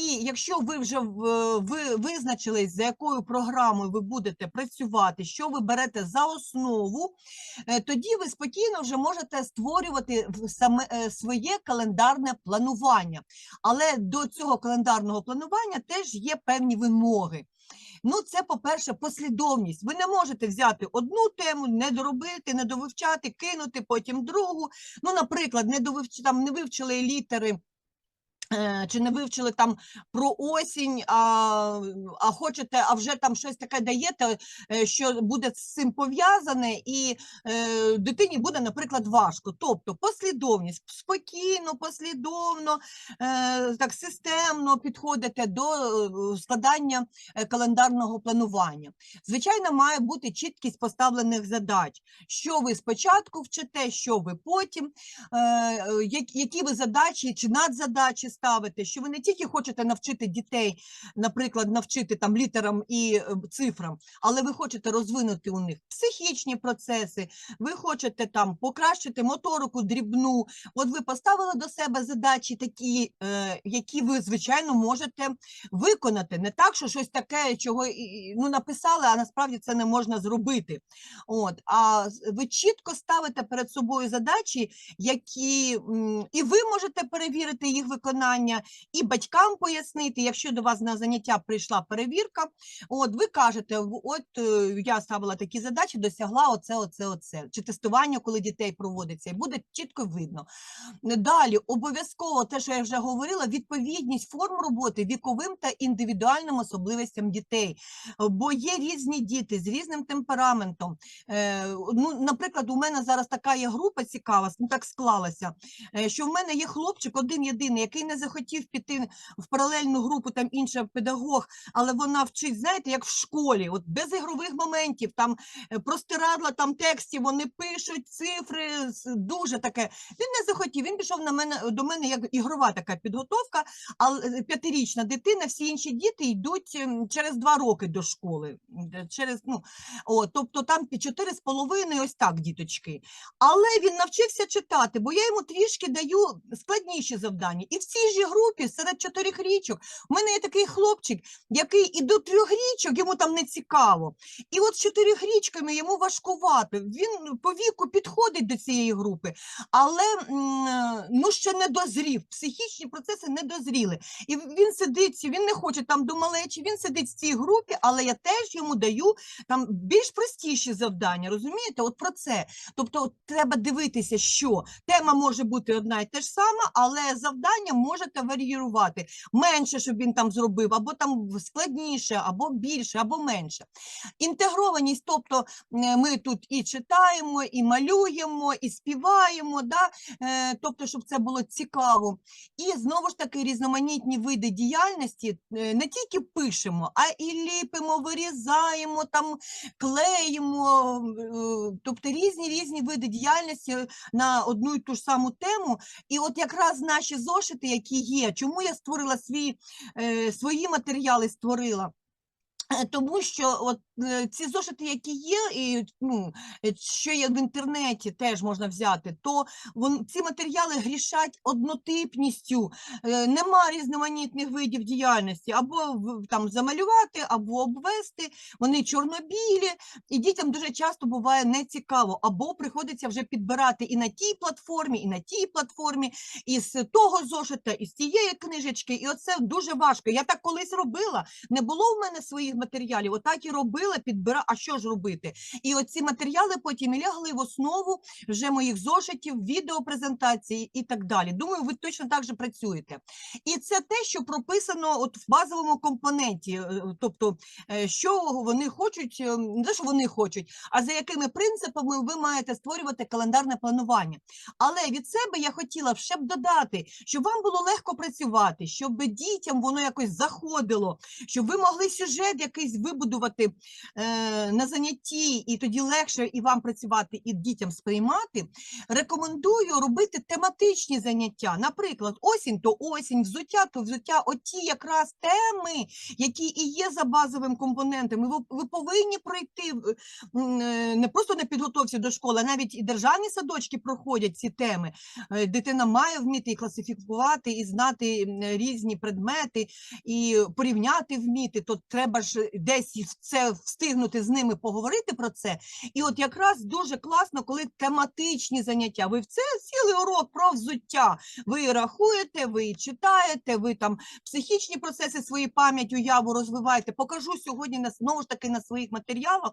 І якщо ви вже ви визначились, за якою програмою ви будете працювати, що ви берете за основу, е, тоді ви спокійно вже можете створювати саме е, своє календарне планування. Але до цього календарного планування теж є певні вимоги. Ну, це, по-перше, послідовність. Ви не можете взяти одну тему, не доробити, не довивчати, кинути, потім другу. Ну, наприклад, не довивч... там, не вивчили літери. Е, Чи не вивчили там про осінь, а, а хочете, а вже там щось таке даєте, е, що буде з цим пов'язане, і е, дитині буде, наприклад, важко. Тобто послідовність, спокійно, послідовно, е, так системно підходите до е, складання календарного планування. Звичайно, має бути чіткість поставлених задач, що ви спочатку вчите, що ви потім, е, які ви задачі чи надзадачі ставите, що ви не тільки хочете навчити дітей, наприклад, навчити там літерам і е, цифрам, але ви хочете розвинути у них психічні процеси, ви хочете там покращити моторику дрібну. От ви поставили до себе задачі такі, е, які ви, звичайно, можете виконати. Не так, що щось таке, чого ну, написали, а насправді це не можна зробити. От, а ви чітко ставите перед собою задачі, які і ви можете перевірити їх виконання, і батькам пояснити, якщо до вас на заняття прийшла перевірка, от ви кажете, от е, я ставила такі задачі, досягла оце, оце, оце. Чи тестування, коли дітей проводиться, і буде чітко видно. Далі обов'язково те, що я вже говорила, відповідність форм роботи віковим та індивідуальним особливостям дітей. Бо є різні діти з різним темпераментом. Е, Ну, наприклад, у мене зараз така є група цікава, ну так склалася, е, що в мене є хлопчик один єдиний, який не захотів піти в паралельну групу, там інша педагог, але вона вчить, знаєте, як в школі, от без ігрових моментів, там е, простирадла, там текстів, вони пишуть цифри, дуже таке. Він не захотів, він пішов на мене до мене як ігрова така підготовка, але п'ятирічна дитина, всі інші діти йдуть ем, через два роки до школи. Через, ну, о, тобто там чотири з половиною, ось так, діточки. Але він навчився читати, бо я йому трішки даю складніші завдання. І в цій ж групі серед чотирьох річок у мене є такий хлопчик, який і до трьох річок йому там не цікаво. І от з чотирьох річками йому важкувато. Він по віку підходить до цієї групи, але ну ще не дозрів. Психічні процеси не дозріли. І він сидить, він не хоче там до малечі, він сидить в цій групі, але я теж йому даю там більш простіші завдання. Розумієте? От про це. Тобто треба дивитися, що тема може бути одна і те ж сама, але завдання можете варіювати. Менше, щоб він там зробив, або там складніше, або більше, або менше. Інтегрованість, тобто е, ми тут і читаємо, і малюємо, і співаємо, да? е, тобто, щоб це було цікаво. І знову ж таки різноманітні види діяльності е, не тільки пишемо, а і ліпимо, вирізаємо, там клеїмо, тобто різні різні види діяльності на одну і ту ж саму тему. І от якраз наші зошити, які є, чому я створила свій, е, свої матеріали, створила. Е, Тому що от е, ці зошити, які є, і ну, е, що є в інтернеті, теж можна взяти, то вон, ці матеріали грішать однотипністю, нема різноманітних видів діяльності, або там замалювати, або обвести, вони чорнобілі, і дітям дуже часто буває нецікаво, або приходиться вже підбирати і на тій платформі, і на тій платформі, і з того зошита, і з цієї книжечки, і оце дуже важко. Я так колись робила, не було в мене своїх матеріалів, отак і робила, підбира. А що ж робити? І оці матеріали потім лягли в основу вже моїх зошитів, відеопрезентації і так далі. Думаю, ви точно так же працюєте. І це те, що прописано от в базовому компоненті, е, тобто, е, що вони хочуть, е, не що вони хочуть, а за якими принципами ви маєте створювати календарне планування. Але від себе я хотіла ще б додати, щоб вам було легко працювати, щоб дітям воно якось заходило, щоб ви могли сюжет якийсь вибудувати е, на занятті, і тоді легше і вам працювати, і дітям сприймати, рекомендую робити тематичні заняття. Наприклад, осінь то осінь, взуття то взуття. Оті якраз теми, які і є за базовим компонентом. Ви, ви повинні пройти е, не просто на підготовці до школи, а навіть і державні садочки проходять ці теми. Е, Дитина має вміти і класифікувати, і знати різні предмети, і порівняти вміти. То треба ж десь це встигнути з ними поговорити про це. І от якраз дуже класно, коли тематичні заняття. Ви в це цілий урок про взуття. Ви рахуєте, ви читаєте, ви там психічні процеси свої пам'ять, уяву розвиваєте. Покажу сьогодні на знову ж таки на своїх матеріалах,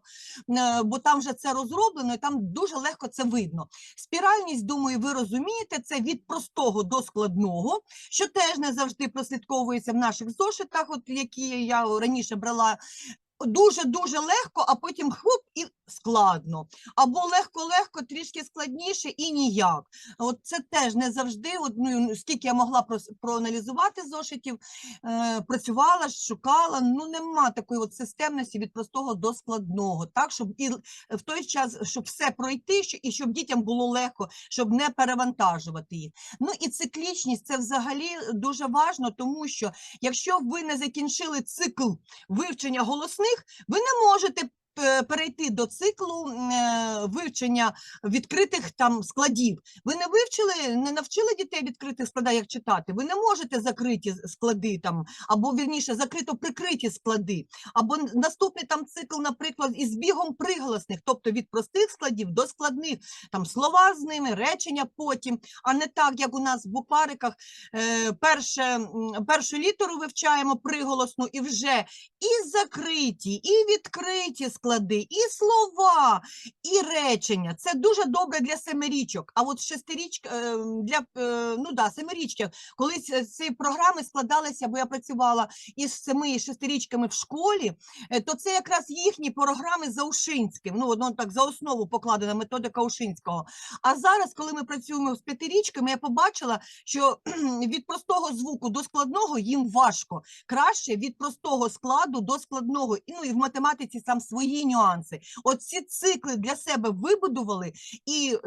е, бо там вже це розроблено, і там дуже легко це видно. Спіральність, думаю, ви розумієте, це від простого до складного, що теж не завжди прослідковується в наших зошитах, от які я раніше брала. Дуже-дуже легко, а потім хлоп і складно. Або легко-легко, трішки складніше і ніяк. От це теж не завжди, от, ну, скільки я могла прос- проаналізувати зошитів, е, працювала, шукала, ну нема такої от системності від простого до складного, так, щоб і в той час, щоб все пройти, що- і щоб дітям було легко, щоб не перевантажувати їх. Ну і циклічність це взагалі дуже важно, тому що якщо ви не закінчили цикл вивчення голосних, ви не можете перейти до циклу е, вивчення відкритих там складів. Ви не вивчили, не навчили дітей відкритих складах, як читати. Ви не можете закриті склади там, або вірніше закрито прикриті склади, або наступний там цикл, наприклад, із бігом приголосних, тобто від простих складів до складних, там слова з ними, речення потім, а не так, як у нас в буквариках. Е, перше, першу літеру вивчаємо приголосну і вже і закриті, і відкриті склади, і слова, і речення. Це дуже добре для семирічок. А от шестирічка е, для е, ну да, семирічки, колись е, ці програми складалися, бо я працювала із семи і шестирічками в школі, то це якраз їхні програми за Ушинським. Ну, воно так за основу покладена методика Ушинського. А зараз, коли ми працюємо з п'ятирічками, я побачила, що від простого звуку до складного їм важко. Краще від простого складу до складного. Ну і в математиці там свої нюанси. От ці цикли для себе вибудували і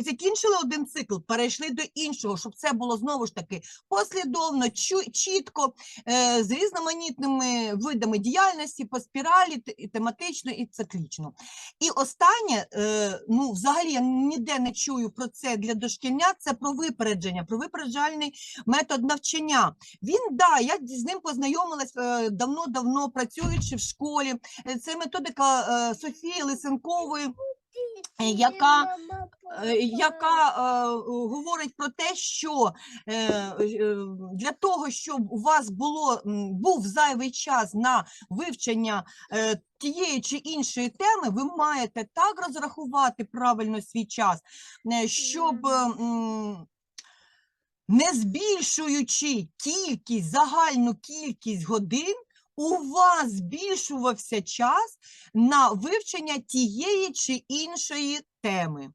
закінчили один цикл, перейшли до іншого, щоб це було знову ж таки послідовно, чітко, е, з різноманітними видами діяльності по спіралі, тематично і циклічно. І останнє, е, ну взагалі я ніде не чую про це для дошкільня, це про випередження, про випереджальний метод навчання. Він да, я з ним познайомилась е, давно-давно працюючи в школі. Е, Це методика е, Софії Лисенкової. Е, яка, е, яка е, говорить про те, що е, е, для того, щоб у вас було був зайвий час на вивчення е, тієї чи іншої теми, ви маєте так розрахувати правильно свій час, е, щоб е, не збільшуючи кількість, загальну кількість годин, у вас збільшувався час на вивчення тієї чи іншої теми.